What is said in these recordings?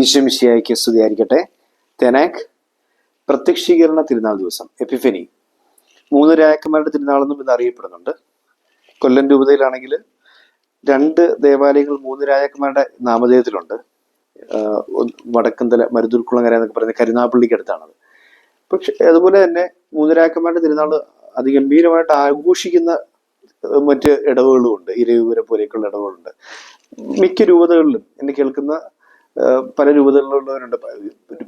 ഈശ്വമിശിയായിക്ക് സ്തുതിയായിരിക്കട്ടെ. തെനാക് പ്രത്യക്ഷീകരണ തിരുനാൾ ദിവസം എപ്പിഫനി. മൂന്ന് രായക്കന്മാരുടെ തിരുനാളെന്നും ഇത് അറിയപ്പെടുന്നുണ്ട്. കൊല്ലം രൂപതയിലാണെങ്കിൽ രണ്ട് ദേവാലയങ്ങൾ മൂന്ന് രാജാക്കന്മാരുടെ നാമധേയത്തിലുണ്ട്. വടക്കന്തല മരുതുൽക്കുളങ്ങര എന്നൊക്കെ പറയുന്ന കരുനാപ്പള്ളിക്ക് അടുത്താണത്. പക്ഷെ അതുപോലെ തന്നെ മൂന്ന് രാജാക്കന്മാരുടെ തിരുനാൾ അതിഗംഭീരമായിട്ട് ആഘോഷിക്കുന്ന മറ്റ് ഇടവുകളും ഉണ്ട്. ഇരയൂപുരം പോലെയൊക്കെയുള്ള ഇടവുകളുണ്ട്. മിക്ക രൂപതകളിലും എന്നെ കേൾക്കുന്ന പല രൂപതകളിലുള്ളവരുണ്ട്.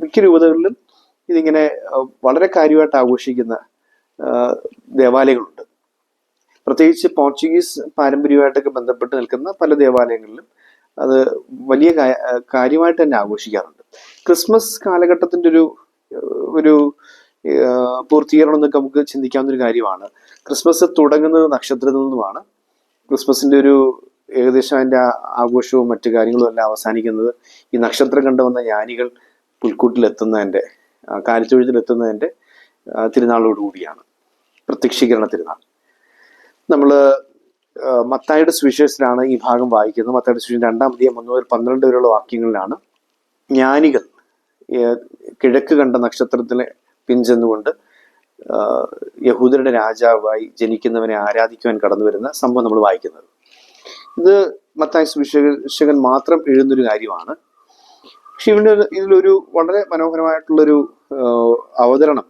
മിക്ക രൂപതകളിലും ഇതിങ്ങനെ വളരെ കാര്യമായിട്ട് ആഘോഷിക്കുന്ന ദേവാലയങ്ങളുണ്ട്. പ്രത്യേകിച്ച് പോർച്ചുഗീസ് പാരമ്പര്യമായിട്ടൊക്കെ ബന്ധപ്പെട്ട് നിൽക്കുന്ന പല ദേവാലയങ്ങളിലും അത് വലിയ കാര്യമായിട്ട് തന്നെ ആഘോഷിക്കാറുണ്ട്. ക്രിസ്മസ് കാലഘട്ടത്തിന്റെ ഒരു ഒരു പൂർത്തീകരണം എന്നൊക്കെ നമുക്ക് ചിന്തിക്കാവുന്ന ഒരു കാര്യമാണ്. ക്രിസ്മസ് തുടങ്ങുന്നത് നക്ഷത്രത്തിൽ നിന്നുമാണ്. ക്രിസ്മസിന്റെ ഒരു ഏകദേശം അതിന്റെ ആഘോഷവും മറ്റു കാര്യങ്ങളും എല്ലാം അവസാനിക്കുന്നത് ഈ നക്ഷത്രം കണ്ടുവന്ന ജ്ഞാനികൾ പുൽക്കൂട്ടിലെത്തുന്നതിന്റെ കാലിത്തൊഴുത്തിലെത്തുന്നതിന്റെ തിരുനാളോടുകൂടിയാണ് പ്രത്യക്ഷീകരണ തിരുനാൾ. നമ്മൾ മത്തായുടെ സുവിശേഷത്തിലാണ് ഈ ഭാഗം വായിക്കുന്നത്. മത്തായുടെ സുവിശേഷം രണ്ടാം ഒന്ന് മുതൽ പന്ത്രണ്ട് വരെയുള്ള വാക്യങ്ങളിലാണ് ജ്ഞാനികൾ കിഴക്ക് കണ്ട നക്ഷത്രത്തിലെ പിൻചെന്നുകൊണ്ട് യഹൂദരുടെ രാജാവായി ജനിക്കുന്നവനെ ആരാധിക്കുവാൻ കടന്നു വരുന്ന സംഭവം നമ്മൾ വായിക്കുന്നത്. ഇത് മത്തായ സുവിശേഷകൻ മാത്രം എഴുതുന്നൊരു കാര്യമാണ്. പക്ഷെ ഒരു- ഇതിലൊരു വളരെ മനോഹരമായിട്ടുള്ളൊരു അവതരണം.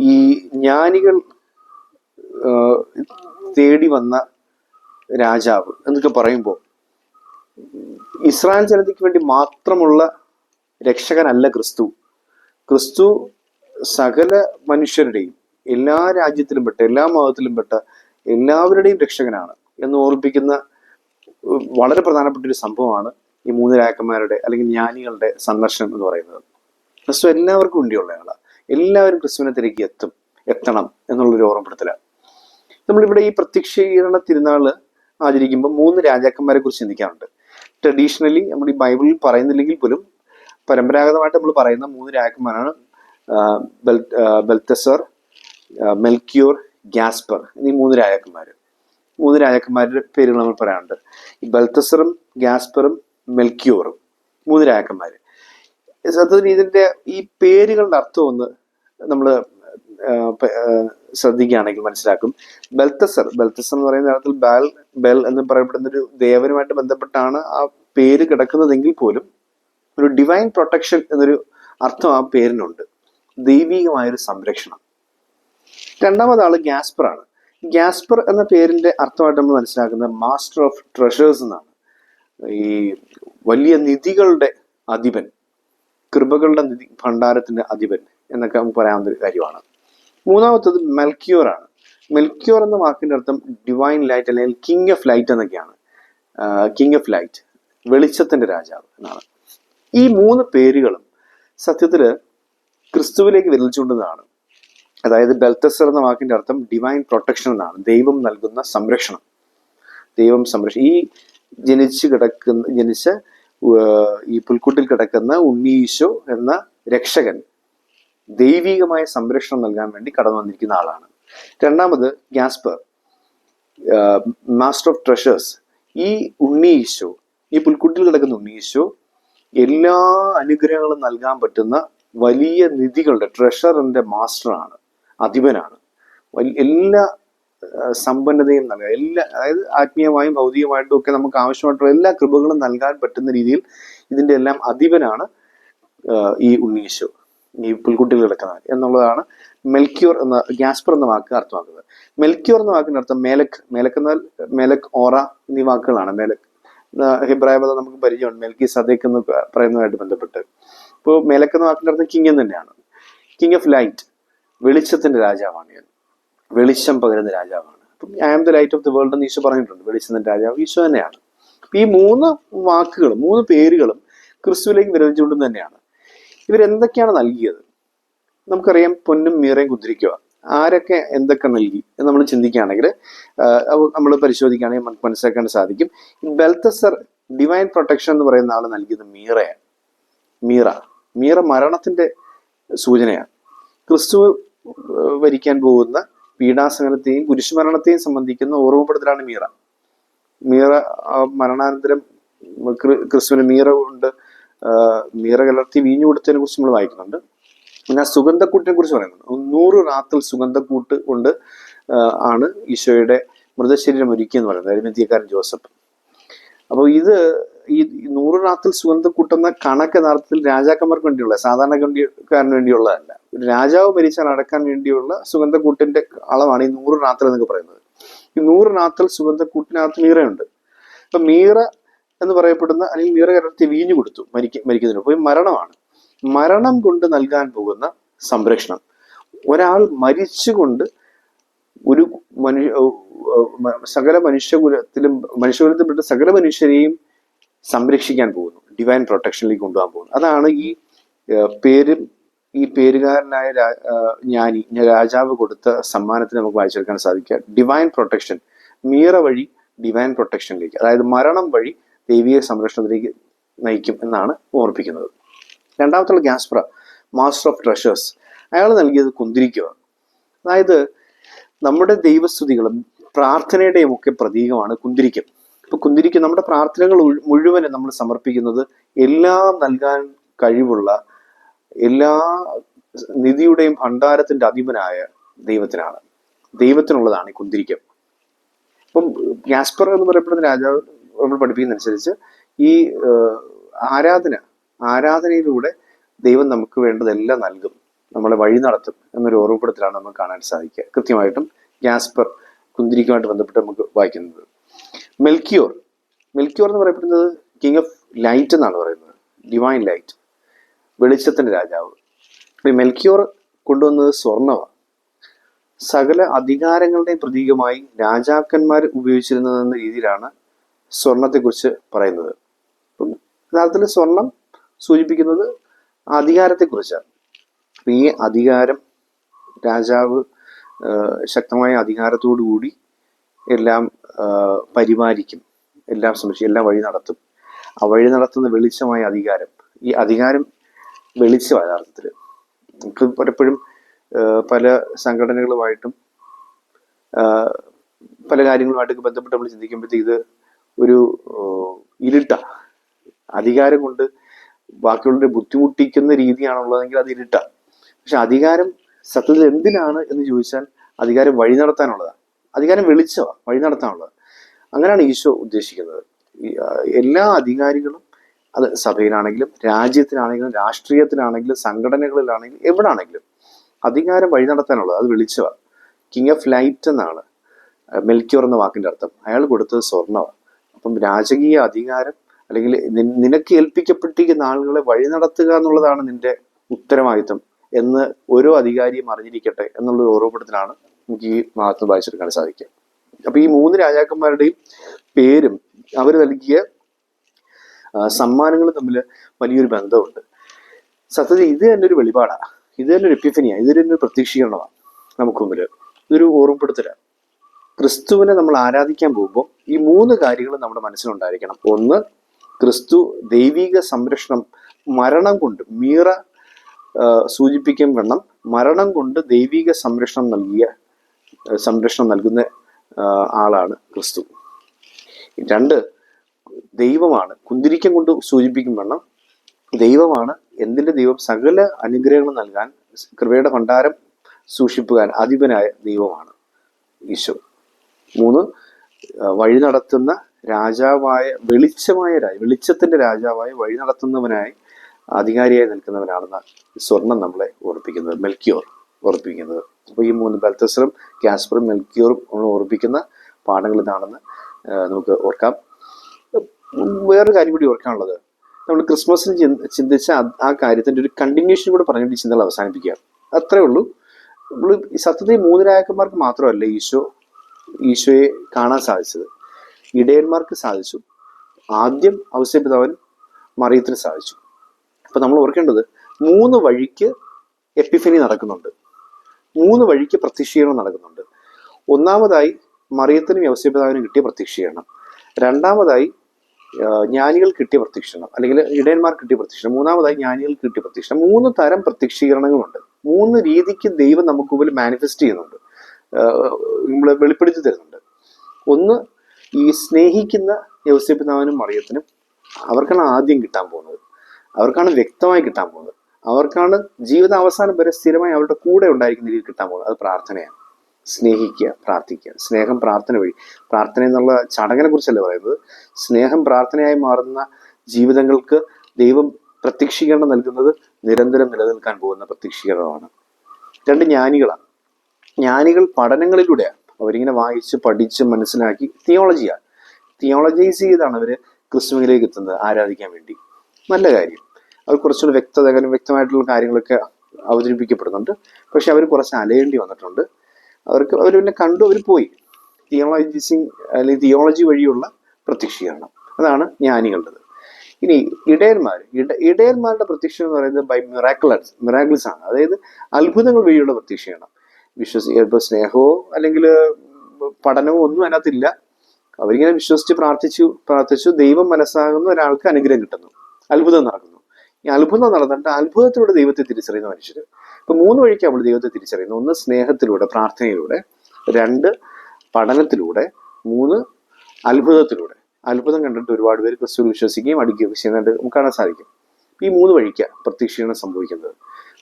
ഈ ജ്ഞാനികൾ തേടി വന്ന രാജാവ് എന്നൊക്കെ പറയുമ്പോൾ ഇസ്രായേൽ ജനതയ്ക്ക് വേണ്ടി മാത്രമുള്ള രക്ഷകനല്ല ക്രിസ്തു. ക്രിസ്തു സകല മനുഷ്യരുടെയും എല്ലാ രാജ്യത്തിലും പെട്ട എല്ലാ മതത്തിലും പെട്ട എല്ലാവരുടെയും രക്ഷകനാണ്. എന്ന് ഓർമ്മിപ്പിക്കുന്ന വളരെ പ്രധാനപ്പെട്ട ഒരു സംഭവമാണ് ഈ മൂന്ന് രാജാക്കന്മാരുടെ അല്ലെങ്കിൽ ജ്ഞാനികളുടെ സന്ദർശനം എന്ന് പറയുന്നത്. ക്രിസ്തു എല്ലാവർക്കും വേണ്ടിയുള്ളയാളാണ് എല്ലാവരും ക്രിസ്തുവിനെ തിരക്കി എത്തും എത്തണം എന്നുള്ളൊരു ഓർമ്മപ്പെടുത്തലാണ്. നമ്മളിവിടെ ഈ പ്രത്യക്ഷീകരണ തിരുനാൾ ആചരിക്കുമ്പോൾ മൂന്ന് രാജാക്കന്മാരെ കുറിച്ച് ചിന്തിക്കാറുണ്ട്. ട്രഡീഷണലി നമ്മൾ ഈ ബൈബിളിൽ പറയുന്നില്ലെങ്കിൽ പോലും പരമ്പരാഗതമായിട്ട് നമ്മൾ പറയുന്ന മൂന്ന് രാജാക്കന്മാരാണ് ബെൽ ബെൽത്തസർ മെൽക്യൂർ ഗ്യാസ്പർ എന്നീ മൂന്ന് രാജാക്കന്മാർ മൂന്ന് രാജാക്കന്മാരുടെ പേരുകൾ നമ്മൾ പറയാറുണ്ട്. ഈ ബൽത്തസറും ഗ്യാസ്പറും മെൽക്യൂറും മൂന്ന് രാജാക്കന്മാർ സത്യത്തിന് ഇതിന്റെ ഈ പേരുകളുടെ അർത്ഥം ഒന്ന് നമ്മൾ ശ്രദ്ധിക്കുകയാണെങ്കിൽ മനസ്സിലാക്കും. ബൽത്തസർ ബൽത്തസർ എന്ന് പറയുന്ന അർത്ഥത്തിൽ ബാൽ ബെൽ എന്ന് പറയപ്പെടുന്ന ഒരു ദേവനുമായിട്ട് ബന്ധപ്പെട്ടാണ് ആ പേര് കിടക്കുന്നതെങ്കിൽ പോലും ഒരു ഡിവൈൻ പ്രൊട്ടക്ഷൻ എന്നൊരു അർത്ഥം ആ പേരിനുണ്ട്. ദൈവികമായൊരു സംരക്ഷണം. രണ്ടാമത് ആൾ ഗ്യാസ്പർ ആണ് ഗ്യാസ്പർ എന്ന പേരിന്റെ അർത്ഥമായിട്ട് നമ്മൾ മനസ്സിലാക്കുന്നത് മാസ്റ്റർ ഓഫ് ട്രഷേഴ്സ് എന്നാണ്. ഈ വലിയ നിധികളുടെ അധിപൻ കൃപകളുടെ നിധി ഭണ്ഡാരത്തിന്റെ അധിപൻ എന്നൊക്കെ നമുക്ക് പറയാവുന്ന ഒരു കാര്യമാണ്. മൂന്നാമത്തത് മെൽക്യൂർ ആണ്. മെൽക്യൂർ എന്ന വാക്കിന്റെ അർത്ഥം ഡിവൈൻ ലൈറ്റ് അല്ലെങ്കിൽ കിങ് ഓഫ് ലൈറ്റ് എന്നൊക്കെയാണ്. കിങ് ഓഫ് ലൈറ്റ് വെളിച്ചത്തിന്റെ രാജാവ് എന്നാണ്. ഈ മൂന്ന് പേരുകളും സത്യത്തിൽ ക്രിസ്തുവിലേക്ക് വിരലിച്ചുകൊണ്ടതാണ് അതായത് ബെൽത്തസർ എന്ന വാക്കിന്റെ അർത്ഥം ഡിവൈൻ പ്രൊട്ടക്ഷൻ എന്നാണ്. ദൈവം നൽകുന്ന സംരക്ഷണം. ദൈവം സംരക്ഷണം ഈ ജനിച്ച് കിടക്കുന്ന ജനിച്ച ഈ പുൽക്കൂട്ടിൽ കിടക്കുന്ന ഉണ്ണീശോ എന്ന രക്ഷകൻ ദൈവികമായ സംരക്ഷണം നൽകാൻ വേണ്ടി കടന്നു വന്നിരിക്കുന്ന ആളാണ്. രണ്ടാമത് ഗ്യാസ്പർ മാസ്റ്റർ ഓഫ് ട്രഷേഴ്സ് ഈ ഉണ്ണീശോ ഈ പുൽക്കുട്ടിൽ കിടക്കുന്ന ഉണ്ണീശോ എല്ലാ അനുഗ്രഹങ്ങളും നൽകാൻ പറ്റുന്ന വലിയ നിധികളുടെ ട്രഷറിന്റെ മാസ്റ്ററാണ് അധിപനാണ്. എല്ലാ സമ്പന്നതയും നൽകുക എല്ലാ അതായത് ആത്മീയമായും ഭൗതികമായിട്ടും ഒക്കെ നമുക്ക് ആവശ്യമായിട്ടുള്ള എല്ലാ കൃപകളും നൽകാൻ പറ്റുന്ന രീതിയിൽ ഇതിന്റെ എല്ലാം അധിപനാണ് ഈ ഉണ്ണീശോ. ഈ പുൽക്കുട്ടികൾ കിടക്കുന്ന എന്നുള്ളതാണ് മെൽക്യൂർ എന്ന ഗ്യാസ്പർ എന്ന വാക്ക് അർത്ഥമാക്കുന്നത്. മെൽക്യൂർ എന്ന വാക്കിന്റെ അർത്ഥം മേലക് മേലക് എന്നാൽ മേലക് ഓറ എന്നീ വാക്കുകളാണ്. മേലക് ഹിബ്രായ പദം നമുക്ക് പരിചയമുണ്ട്. മെൽക്കി സദേക്ക് എന്ന് പറയുന്നതുമായിട്ട് ബന്ധപ്പെട്ട്. ഇപ്പോൾ മേലക് എന്ന വാക്കിന്റെ അർത്ഥം കിങ് എന്ന് തന്നെയാണ്. കിങ് ഓഫ് ലൈറ്റ് വെളിച്ചത്തിന്റെ രാജാവാണ് ഞാൻ. വെളിച്ചം പകരുന്ന രാജാവാണ്. അപ്പം I am the light of the world എന്ന് ഈശോ പറഞ്ഞിട്ടുണ്ട്. വെളിച്ചത്തിന്റെ രാജാവ് ഈശോ തന്നെയാണ്. ഈ മൂന്ന് വാക്കുകളും മൂന്ന് പേരുകളും ക്രിസ്തുവിലേക്ക് വിരമിച്ചുകൊണ്ട് തന്നെയാണ്. ഇവരെന്തൊക്കെയാണ് നൽകിയത്? നമുക്കറിയാം പൊന്നും മീറയും കുതിരിക്കുക. ആരൊക്കെ എന്തൊക്കെ നൽകി എന്ന് നമ്മൾ ചിന്തിക്കുകയാണെങ്കിൽ നമ്മൾ പരിശോധിക്കുകയാണെങ്കിൽ നമുക്ക് മനസ്സിലാക്കാൻ സാധിക്കും. ബെൽത്തസർ ഡിവൈൻ പ്രൊട്ടക്ഷൻ എന്ന് പറയുന്ന ആൾ നൽകിയത് മീറയാണ്. മീറ. മീറ മരണത്തിന്റെ സൂചനയാണ്. ക്രിസ്തു വരിക്കാൻ പോകുന്ന പീഡാസഹനത്തെയും കുരിശുമരണത്തെയും സംബന്ധിക്കുന്ന ഓർമ്മപ്പെടുത്തലാണ് മീറ. മീറ മരണാനന്തരം ക്രി- ക്രിസ്തുവിന് മീറ കൊണ്ട് മീറ കലർത്തി വീഞ്ഞു കൊടുത്തതിനെ കുറിച്ച് നമ്മൾ വായിക്കുന്നുണ്ട്. പിന്നെ ആ സുഗന്ധക്കൂട്ടിനെ കുറിച്ച് പറയുന്നുണ്ട്. നൂറ് റാത്തൽ സുഗന്ധക്കൂട്ട് കൊണ്ട് ആണ് ഈശോയുടെ മൃതശരീരം ഒരുക്കിയെന്ന് പറയുന്നത്. അരിമന്തിയക്കാരൻ ജോസഫ്. അപ്പോൾ ഇത് ഈ നൂറ് റാത്തിൽ സുഗന്ധക്കൂട്ടെന്ന കണക്ക് യഥാർത്ഥത്തിൽ രാജാക്കന്മാർക്ക് വേണ്ടിയുള്ള സാധാരണക്കാരന് വേണ്ടിയുള്ളതല്ല. രാജാവ് മരിച്ചാൽ അടക്കാൻ വേണ്ടിയുള്ള സുഗന്ധക്കൂട്ടിന്റെ അളവാണ് ഈ നൂറ് റാത്തൽ എന്നൊക്കെ പറയുന്നത്. ഈ നൂറ് റാത്തൽ സുഗന്ധക്കൂട്ടിനകത്ത് മീറയുണ്ട്. അപ്പൊ മീറ എന്ന് പറയപ്പെടുന്ന അല്ലെങ്കിൽ മീറ കരത്തി വീഞ്ഞു കൊടുത്തു മരിക്ക മരിക്കുന്നതിന് പോയി മരണമാണ്. മരണം കൊണ്ട് നൽകാൻ പോകുന്ന സംരക്ഷണം. ഒരാൾ മരിച്ചുകൊണ്ട് ഒരു മനുഷ്യ സകല മനുഷ്യകുലത്തിലും മനുഷ്യകുലത്തിൽപ്പെട്ട സകല മനുഷ്യരെയും സംരക്ഷിക്കാൻ പോകുന്നു. ഡിവൈൻ പ്രൊട്ടക്ഷനിലേക്ക് കൊണ്ടുപോകാൻ പോകുന്നു. അതാണ് ഈ പേര് ഈ പേരുകാരനായ ജ്ഞാനി രാജാവ് കൊടുത്ത സമ്മാനത്തിന് നമുക്ക് വായിച്ചെടുക്കാൻ സാധിക്കുക. ഡിവൈൻ പ്രൊട്ടക്ഷൻ മീറ വഴി ഡിവൈൻ പ്രൊട്ടക്ഷനിലേക്ക് അതായത് മരണം വഴി ദൈവീയ സംരക്ഷണത്തിലേക്ക് നയിക്കും എന്നാണ് ഓർപ്പിക്കുന്നത് രണ്ടാമത്തുള്ള ഗ്യാസ്പ്ര മാസ്റ്റർ ഓഫ് ട്രഷേഴ്സ് അയാൾ നൽകിയത് കുന്തിരിക്കുക അതായത് നമ്മുടെ ദൈവസ്തുതികളും പ്രാർത്ഥനയുടെയും ഒക്കെ പ്രതീകമാണ് കുന്തിരിക്കം ഇപ്പൊ കുന്തിരിക്ക് നമ്മുടെ പ്രാർത്ഥനകൾ മുഴുവനും നമ്മൾ സമർപ്പിക്കുന്നത് എല്ലാം നൽകാൻ കഴിവുള്ള എല്ലാ നിധിയുടെയും ഭണ്ഡാരത്തിന്റെ അധിപനായ ദൈവത്തിനാണ്. ദൈവത്തിനുള്ളതാണ് ഈ കുന്തിരിക്കം. ഇപ്പം ഗ്യാസ്പർ എന്ന് പറയപ്പെടുന്ന രാജാവ് നമ്മൾ പഠിപ്പിക്കുന്നതനുസരിച്ച് ഈ ആരാധന ആരാധനയിലൂടെ ദൈവം നമുക്ക് വേണ്ടതെല്ലാം നൽകും. നമ്മളെ വഴി നടത്തും എന്നൊരു ഓർമ്മപ്പെടുത്തലാണ് നമുക്ക് കാണാൻ സാധിക്കുക. കൃത്യമായിട്ടും ഗ്യാസ്പർ കുന്തിരിക്കുമായിട്ട് ബന്ധപ്പെട്ട് നമുക്ക് വായിക്കുന്നത്. മെൽക്കിയോർ. മെൽക്കിയോർ എന്ന് പറയപ്പെടുന്നത് കിങ് ഓഫ് ലൈറ്റ് എന്നാണ് പറയുന്നത്. ഡിവൈൻ ലൈറ്റ് വെളിച്ചത്തിന്റെ രാജാവ്. ഈ മെൽക്കിയോർ കൊണ്ടുവന്നത് സ്വർണമാണ് സകല അധികാരങ്ങളുടെയും പ്രതീകമായി രാജാക്കന്മാർ ഉപയോഗിച്ചിരുന്നതെന്ന രീതിയിലാണ് സ്വർണത്തെക്കുറിച്ച് പറയുന്നത്. യഥാർത്ഥത്തിൽ സ്വർണം സൂചിപ്പിക്കുന്നത് അധികാരത്തെക്കുറിച്ചാണ്. അപ്പം ഈ അധികാരം രാജാവ് ശക്തമായ അധികാരത്തോടു കൂടി എല്ലാം പരിപാലിക്കും. എല്ലാം സംരക്ഷിക്കും എല്ലാം വഴി നടത്തും. ആ വഴി നടത്തുന്ന വെളിച്ചമായ അധികാരം. ഈ അധികാരം വെളിച്ചമാണ് യഥാർത്ഥത്തിൽ നമുക്ക് പലപ്പോഴും പല സംഘടനകളുമായിട്ടും പല കാര്യങ്ങളുമായിട്ടൊക്കെ ബന്ധപ്പെട്ട് നമ്മൾ ചിന്തിക്കുമ്പോഴത്തേക്ക് ഇത് ഒരു ഇരുട്ട. അധികാരം കൊണ്ട് ബാക്കിയുള്ളവരെ ബുദ്ധിമുട്ടിക്കുന്ന രീതിയാണുള്ളതെങ്കിൽ അത് ഇരുട്ട. പക്ഷെ അധികാരം സത്യത്തിൽ എന്തിനാണ് എന്ന് ചോദിച്ചാൽ അധികാരം വഴി നടത്താനുള്ളതാണ്. അധികാരം വെളിച്ചമാണ് വഴി നടത്താനുള്ളത്. അങ്ങനെയാണ് ഈശോ ഉദ്ദേശിക്കുന്നത്. എല്ലാ അധികാരികളും അത് സഭയിലാണെങ്കിലും രാജ്യത്തിനാണെങ്കിലും രാഷ്ട്രീയത്തിലാണെങ്കിലും സംഘടനകളിലാണെങ്കിലും എവിടെ ആണെങ്കിലും അധികാരം വഴി നടത്താനുള്ളത് അത് വെളിച്ചമാണ് കിങ് ഓഫ് ലൈറ്റ് എന്നാണ് മെൽക്യൂർ എന്ന വാക്കിന്റെ അർത്ഥം. അയാൾ കൊടുത്തത് സ്വർണമാണ് അപ്പം രാജകീയ അധികാരം അല്ലെങ്കിൽ നിനക്ക് ഏൽപ്പിക്കപ്പെട്ടിരിക്കുന്ന ആളുകളെ വഴി നടത്തുക എന്നുള്ളതാണ് നിന്റെ ഉത്തരവാദിത്വം എന്ന് ഓരോ അധികാരിയും അറിഞ്ഞിരിക്കട്ടെ എന്നുള്ളൊരു ഓർമ്മപ്പെടുത്തലാണ് നമുക്ക് ഈ ഭാഗത്ത് വായിച്ചെടുക്കാൻ സാധിക്കും. അപ്പൊ ഈ മൂന്ന് രാജാക്കന്മാരുടെയും പേരും അവർ നൽകിയ സമ്മാനങ്ങൾ തമ്മിൽ വലിയൊരു ബന്ധമുണ്ട്. സത്യത്തിൽ ഇത് തന്നെ ഒരു വെളിപാടാണ് ഇത് തന്നെ ഒരു എപ്പിഫനിയാണ് ഇത് തന്നെ ഒരു പ്രത്യക്ഷീകരണമാണ് നമുക്ക് മുമ്പിൽ ഇതൊരു ഓർമ്മപ്പെടുത്തലാണ് ക്രിസ്തുവിനെ നമ്മൾ ആരാധിക്കാൻ പോകുമ്പോൾ ഈ മൂന്ന് കാര്യങ്ങൾ നമ്മുടെ മനസ്സിലുണ്ടായിരിക്കണം. ഒന്ന് ക്രിസ്തു ദൈവിക സംരക്ഷണം മരണം കൊണ്ട് മീറ സൂചിപ്പിക്കും വണ്ണം മരണം കൊണ്ട് ദൈവിക സംരക്ഷണം നൽകിയ സംരക്ഷണം നൽകുന്ന ആളാണ് ക്രിസ്തു. രണ്ട് ദൈവമാണ് കുന്തിരിക്കം കൊണ്ട് സൂചിപ്പിക്കും വണ്ണം. ദൈവമാണ് എന്തിന്റെ ദൈവം? സകല അനുഗ്രഹങ്ങൾ നൽകാൻ കൃപയുടെ ഭണ്ഡാരം സൂക്ഷിപ്പുകാൻ അധിപനായ ദൈവമാണ് ഈശോ. മൂന്ന് വഴി നടത്തുന്ന രാജാവായ വെളിച്ചമായ രാജ വെളിച്ചത്തിന്റെ രാജാവായ വഴി നടത്തുന്നവനായി അധികാരിയായി നിൽക്കുന്നവനാണെന്ന സ്വർണം നമ്മളെ ഓർപ്പിക്കുന്നത്. മെൽക്കിയോർ. ഓർപ്പിക്കുന്നത് അപ്പോൾ ഈ മൂന്ന് ബൽത്തസറും കാസ്പറും മെൽക്യൂറും ഉറപ്പിക്കുന്ന പാഠങ്ങൾ ഇതാണെന്ന് നമുക്ക് ഓർക്കാം. വേറൊരു കാര്യം കൂടി ഓർക്കാനുള്ളത്. നമ്മൾ ക്രിസ്മസിന് ചിന്തിച്ച ആ- കാര്യത്തിന്റെ ഒരു കണ്ടിന്യൂഷൻ കൂടെ പറഞ്ഞിട്ട് ചിന്തകൾ അവസാനിപ്പിക്കുക. അത്രേ ഉള്ളൂ. നമ്മൾ സത്യത്തിൽ മൂന്ന് രാജാക്കന്മാർക്ക് മാത്രമല്ല ഈശോ ഈശോയെ കാണാൻ സാധിച്ചത്. ഇടയന്മാർക്ക് സാധിച്ചു. ആദ്യം ഔസ്യപിതാവൻ മറിയത്തിന് സാധിച്ചു. അപ്പൊ നമ്മൾ ഓർക്കേണ്ടത് മൂന്ന് വഴിക്ക് എപ്പിഫനി നടക്കുന്നുണ്ട്. മൂന്ന് വഴിക്ക് പ്രത്യക്ഷീകരണം നടക്കുന്നുണ്ട്. ഒന്നാമതായി മറിയത്തിനും യവസ്യപിതാവിനും കിട്ടിയ പ്രത്യക്ഷീകരണം. രണ്ടാമതായി ജ്ഞാനികൾ കിട്ടിയ പ്രത്യക്ഷീകരണം അല്ലെങ്കിൽ ഇടയന്മാർ കിട്ടിയ പ്രത്യക്ഷണം മൂന്നാമതായി ജ്ഞാനികൾ കിട്ടിയ പ്രത്യക്ഷണം മൂന്ന് തരം പ്രത്യക്ഷീകരണങ്ങളുണ്ട്. മൂന്ന് രീതിക്ക് ദൈവം നമുക്ക് മുമ്പിൽ മാനിഫെസ്റ്റ് ചെയ്യുന്നുണ്ട്. നമ്മൾ വെളിപ്പെടുത്തി തരുന്നുണ്ട്. ഒന്ന് ഈ സ്നേഹിക്കുന്ന യൗസ്യപിതാവിനും മറിയത്തിനും അവർക്കാണ് ആദ്യം കിട്ടാൻ പോകുന്നത്. അവർക്കാണ് വ്യക്തമായി കിട്ടാൻ പോകുന്നത്. അവർക്കാണ് ജീവിതം അവസാനം വരെ സ്ഥിരമായി അവരുടെ കൂടെ ഉണ്ടായിരിക്കുന്ന രീതിയിൽ കിട്ടാൻ പോകുന്നത്. അത് പ്രാർത്ഥനയാണ്. സ്നേഹിക്കുക പ്രാർത്ഥിക്കുക. സ്നേഹം പ്രാർത്ഥന വഴി. പ്രാർത്ഥന എന്നുള്ള ചടങ്ങിനെ കുറിച്ചല്ല പറയുന്നത്? സ്നേഹം പ്രാർത്ഥനയായി മാറുന്ന ജീവിതങ്ങൾക്ക് ദൈവം പ്രത്യക്ഷീകരണം നൽകുന്നത് നിരന്തരം നിലനിൽക്കാൻ പോകുന്ന പ്രത്യക്ഷീകരണമാണ്. രണ്ട് ജ്ഞാനികളാണ്. ജ്ഞാനികൾ പഠനങ്ങളിലൂടെയാണ്. അവരിങ്ങനെ വായിച്ച് പഠിച്ച് മനസ്സിലാക്കി തിയോളജിയാണ് തിയോളജൈസ് ചെയ്താണ് അവർ ക്രിസ്തുവിലേക്ക് എത്തുന്നത് ആരാധിക്കാൻ വേണ്ടി. നല്ല കാര്യം. അവർ കുറച്ചുകൂടി വ്യക്തത വ്യക്തമായിട്ടുള്ള കാര്യങ്ങളൊക്കെ അവതരിപ്പിക്കപ്പെടുന്നുണ്ട്. പക്ഷെ അവർ കുറച്ച് അലയേണ്ടി വന്നിട്ടുണ്ട്. അവർക്ക് അവർ പിന്നെ കണ്ടു അവർ പോയി. തിയോളജിസിങ് അല്ലെങ്കിൽ തിയോളജി വഴിയുള്ള പ്രത്യക്ഷീകരണം. അതാണ് ജ്ഞാനികളുടേത്. ഇനി ഇടയന്മാർ ഇട ഇടയന്മാരുടെ പ്രത്യക്ഷം എന്ന് പറയുന്നത് ബൈ മിറാക്കിൾസ് മിറാക്കുലസ് ആണ്. അതായത് അത്ഭുതങ്ങൾ വഴിയുള്ള പ്രത്യക്ഷീകരണം. വിശ്വസി ഇപ്പോൾ സ്നേഹമോ അല്ലെങ്കിൽ പഠനമോ ഒന്നും അതിനകത്തില്ല. അവരിങ്ങനെ വിശ്വസിച്ച് പ്രാർത്ഥിച്ചു പ്രാർത്ഥിച്ചു ദൈവം മനസ്സാകുന്ന ഒരാൾക്ക് അനുഗ്രഹം കിട്ടുന്നു. അത്ഭുതം നടക്കുന്നു. ഈ അത്ഭുതം നടന്നിട്ട് അത്ഭുതത്തിലൂടെ ദൈവത്തെ തിരിച്ചറിയുന്ന മനുഷ്യർ ഇപ്പൊ മൂന്ന് വഴിക്ക് നമ്മൾ ദൈവത്തെ തിരിച്ചറിയുന്നു. ഒന്ന് സ്നേഹത്തിലൂടെ പ്രാർത്ഥനയിലൂടെ രണ്ട് പഠനത്തിലൂടെ മൂന്ന് അത്ഭുതത്തിലൂടെ. അത്ഭുതം കണ്ടിട്ട് ഒരുപാട് പേര് ക്രിസ്തുവിൽ വിശ്വസിക്കുകയും അടുക്കുകയും ചെയ്യുന്നതായിട്ട് നമുക്ക് കാണാൻ സാധിക്കും. ഈ മൂന്ന് വഴിക്കാണ് പ്രത്യക്ഷീകരണം സംഭവിക്കുന്നത്.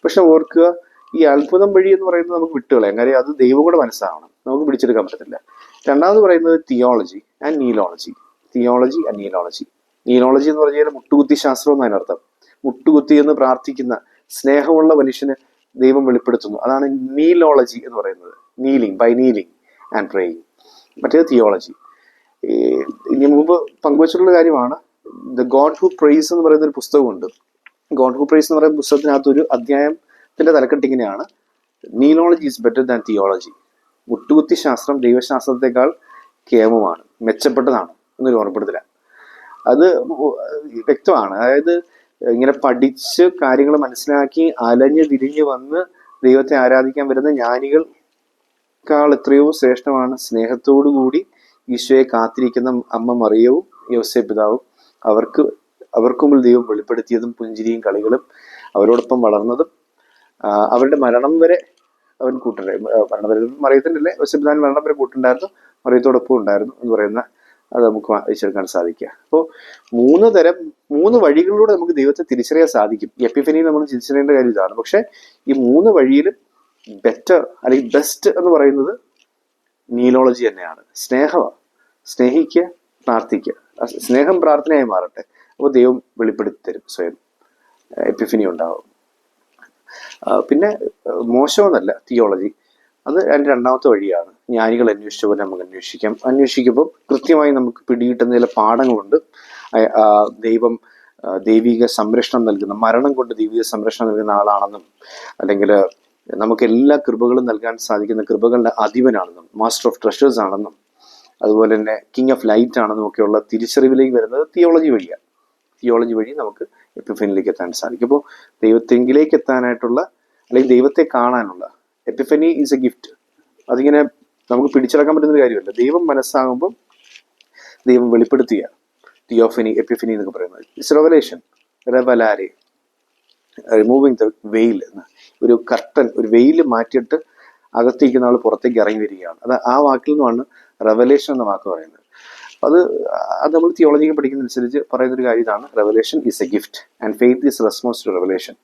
പക്ഷെ ഓർക്കുക ഈ അത്ഭുതം വഴി എന്ന് പറയുന്നത് നമുക്ക് വിട്ടുകളയാം. കാര്യം അത് ദൈവം കൂടെ മനസ്സാവണം. നമുക്ക് പിടിച്ചെടുക്കാൻ പറ്റത്തില്ല. രണ്ടാമത് പറയുന്നത് theology and kneelology. Theology and kneelology. Kneelology എന്ന് പറഞ്ഞാൽ മുട്ടുകുത്തി ശാസ്ത്രം എന്ന് അതിനർത്ഥം മുട്ടുകുത്തി എന്ന് പ്രാർത്ഥിക്കുന്ന സ്നേഹമുള്ള മനുഷ്യന് ദൈവം വെളിപ്പെടുത്തുന്നു. അതാണ് നീലോളജി എന്ന് പറയുന്നത്. Kneeling by kneeling and praying മറ്റേത് തിയോളജി ഇനി മുമ്പ് പങ്കുവച്ചിട്ടുള്ള കാര്യമാണ് ദ ഗോഡ് ഹു പ്രൈസ് എന്ന് പറയുന്ന ഒരു പുസ്തകമുണ്ട്. ഗോഡ് ഹു പ്രൈസ് എന്ന് പറയുന്ന പുസ്തകത്തിനകത്ത് ഒരു അധ്യായത്തിന്റെ തലക്കെട്ട് ഇങ്ങനെയാണ്. Kneelology is better than theology മുട്ടുകുത്തി ശാസ്ത്രം ദൈവശാസ്ത്രത്തെക്കാൾ കേമമാണ് മെച്ചപ്പെട്ടതാണ് എന്നൊരു ഓർമ്മപ്പെടുത്തില്ല അത് വ്യക്തമാണ്. അതായത് ഇങ്ങനെ പഠിച്ച് കാര്യങ്ങൾ മനസ്സിലാക്കി അലഞ്ഞ് തിരിഞ്ഞ് വന്ന് ദൈവത്തെ ആരാധിക്കാൻ വരുന്ന ജ്ഞാനികൾക്കാൾ എത്രയോ ശ്രേഷ്ഠമാണ്. സ്നേഹത്തോടു കൂടി ഈശോയെ കാത്തിരിക്കുന്ന അമ്മ മറിയവും യോസെ പിതാവും അവർക്ക് അവർക്കു മുമ്പിൽ ദൈവം വെളിപ്പെടുത്തിയതും പുഞ്ചിരിയും കളികളും അവരോടൊപ്പം വളർന്നതും അവരുടെ മരണം വരെ അവൻ കൂട്ടുണ്ടായി മരണം വരെ മറിയത്തിന്റെ അല്ലേ? യോസേപിതാൻ മരണം വരെ കൂട്ടുണ്ടായിരുന്നു മറിയത്തോടൊപ്പം ഉണ്ടായിരുന്നു എന്ന് പറയുന്ന അത് നമുക്ക് വായിച്ചെടുക്കാൻ സാധിക്കുക. അപ്പോൾ മൂന്ന് തരം മൂന്ന് വഴികളിലൂടെ നമുക്ക് ദൈവത്തെ തിരിച്ചറിയാൻ സാധിക്കും. എപ്പിഫനി നമ്മൾ തിരിച്ചറിയേണ്ട കാര്യം ഇതാണ്. പക്ഷെ ഈ മൂന്ന് വഴിയിലും ബെറ്റർ അല്ലെങ്കിൽ ബെസ്റ്റ് എന്ന് പറയുന്നത് നീലോളജി തന്നെയാണ്. സ്നേഹമാണ് സ്നേഹിക്കുക പ്രാർത്ഥിക്കുക. സ്നേഹം പ്രാർത്ഥനയായി മാറട്ടെ. അപ്പോൾ ദൈവം വെളിപ്പെടുത്തി തരും സ്വയം. എപ്പിഫിനി ഉണ്ടാവും. പിന്നെ മോശമെന്നല്ല തിയോളജി അത് അതിന്റെ രണ്ടാമത്തെ വഴിയാണ്. ജ്ഞാനികൾ അന്വേഷിച്ച പോലെ നമുക്ക് അന്വേഷിക്കാം. അന്വേഷിക്കുമ്പോൾ കൃത്യമായി നമുക്ക് പിടികിട്ടുന്ന ചില പാഠങ്ങളുണ്ട്. ദൈവം ദൈവിക സംരക്ഷണം നൽകുന്ന മരണം കൊണ്ട് ദൈവിക സംരക്ഷണം നൽകുന്ന ആളാണെന്നും അല്ലെങ്കിൽ നമുക്ക് എല്ലാ കൃപകളും നൽകാൻ സാധിക്കുന്ന കൃപകളുടെ അധിപനാണെന്നും മാസ്റ്റർ ഓഫ് ട്രഷേഴ്സ് ആണെന്നും അതുപോലെ തന്നെ കിങ് ഓഫ് ലൈറ്റ് ആണെന്നും ഒക്കെയുള്ള തിരിച്ചറിവിലേക്ക് വരുന്നത് തിയോളജി വഴിയാണ് തിയോളജി വഴി നമുക്ക് എപ്പിഫനിലേക്ക് എത്താൻ സാധിക്കും. അപ്പോൾ ദൈവത്തെങ്കിലേക്ക് എത്താനായിട്ടുള്ള അല്ലെങ്കിൽ ദൈവത്തെ കാണാനുള്ള എപ്പിഫനി ഈസ് എ ഗിഫ്റ്റ് അതിങ്ങനെ നമുക്ക് പിടിച്ചടക്കാൻ പറ്റുന്ന ഒരു കാര്യമല്ല. ദൈവം മനസ്സാകുമ്പോൾ ദൈവം വെളിപ്പെടുത്തുക തിയോഫിനി എപ്പിഫിനി എന്നൊക്കെ പറയുന്നത്. It's revelation revelare removing the veil എന്ന് ഒരു കർട്ടൻ ഒരു വെയിൽ മാറ്റിയിട്ട് അകത്തിരിക്കുന്ന ആൾ പുറത്തേക്ക് ഇറങ്ങി വരികയാണ്. അത് ആ വാക്കിൽ നിന്നാണ് റെവലേഷൻ എന്ന വാക്ക് പറയുന്നത്. അത് അത് നമ്മൾ തിയോളജിക്ക് പഠിക്കുന്നതനുസരിച്ച് പറയുന്ന ഒരു കാര്യം ഇതാണ്. Revelation is a gift and faith is response to revelation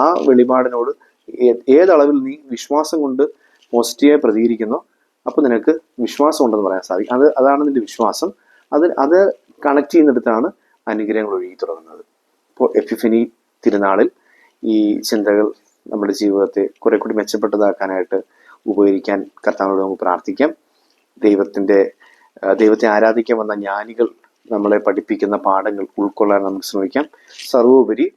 ആ വെളിപാടിനോട് ഏതളവിൽ നീ വിശ്വാസം കൊണ്ട് പോസിറ്റീവായി പ്രതികരിക്കുന്നോ അപ്പോൾ നിനക്ക് വിശ്വാസം ഉണ്ടെന്ന് പറയാൻ സാധിക്കും. അത് അതാണ് നിന്റെ വിശ്വാസം. അത് അത് കണക്ട് ചെയ്യുന്നിടത്താണ് അനുഗ്രഹങ്ങൾ ഒഴുകി തുടങ്ങുന്നത്. ഇപ്പോൾ എപ്പിഫനി തിരുനാളിൽ ഈ ചിന്തകൾ നമ്മുടെ ജീവിതത്തെ കുറെ കൂടി മെച്ചപ്പെട്ടതാക്കാനായിട്ട് ഉപകരിക്കാൻ കർത്താവിനോട് നമുക്ക് പ്രാർത്ഥിക്കാം. ദൈവത്തിന്റെ ദൈവത്തെ ആരാധിക്കാൻ വന്ന ജ്ഞാനികൾ നമ്മളെ പഠിപ്പിക്കുന്ന പാഠങ്ങൾ ഉൾക്കൊള്ളാൻ നമുക്ക് ശ്രമിക്കാം. സർവോപരി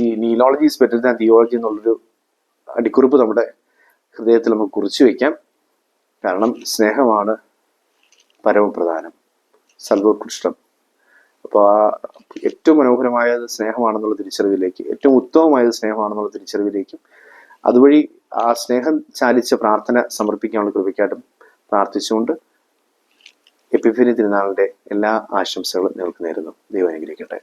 kneelology is better than theology എന്നുള്ളൊരു അടിക്കുറിപ്പ് നമ്മുടെ ഹൃദയത്തിൽ നമുക്ക് കുറിച്ചു വയ്ക്കാം കാരണം സ്നേഹമാണ് പരമപ്രധാനം സർവോത്കൃഷ്ടം. അപ്പോൾ ആ ഏറ്റവും മനോഹരമായത് സ്നേഹമാണെന്നുള്ള തിരിച്ചറിവിലേക്ക് ഏറ്റവും ഉത്തമമായത് സ്നേഹമാണെന്നുള്ള തിരിച്ചറിവിലേക്കും അതുവഴി ആ സ്നേഹം ചാലിച്ച പ്രാർത്ഥന സമർപ്പിക്കാനുള്ള കൃപയ്ക്കായിട്ടും പ്രാർത്ഥിച്ചുകൊണ്ട് എപ്പിഫിനി തിരുനാളിന്റെ എല്ലാ ആശംസകളും നിങ്ങൾക്ക് നേരുന്നു. ദൈവം അനുഗ്രഹിക്കട്ടെ.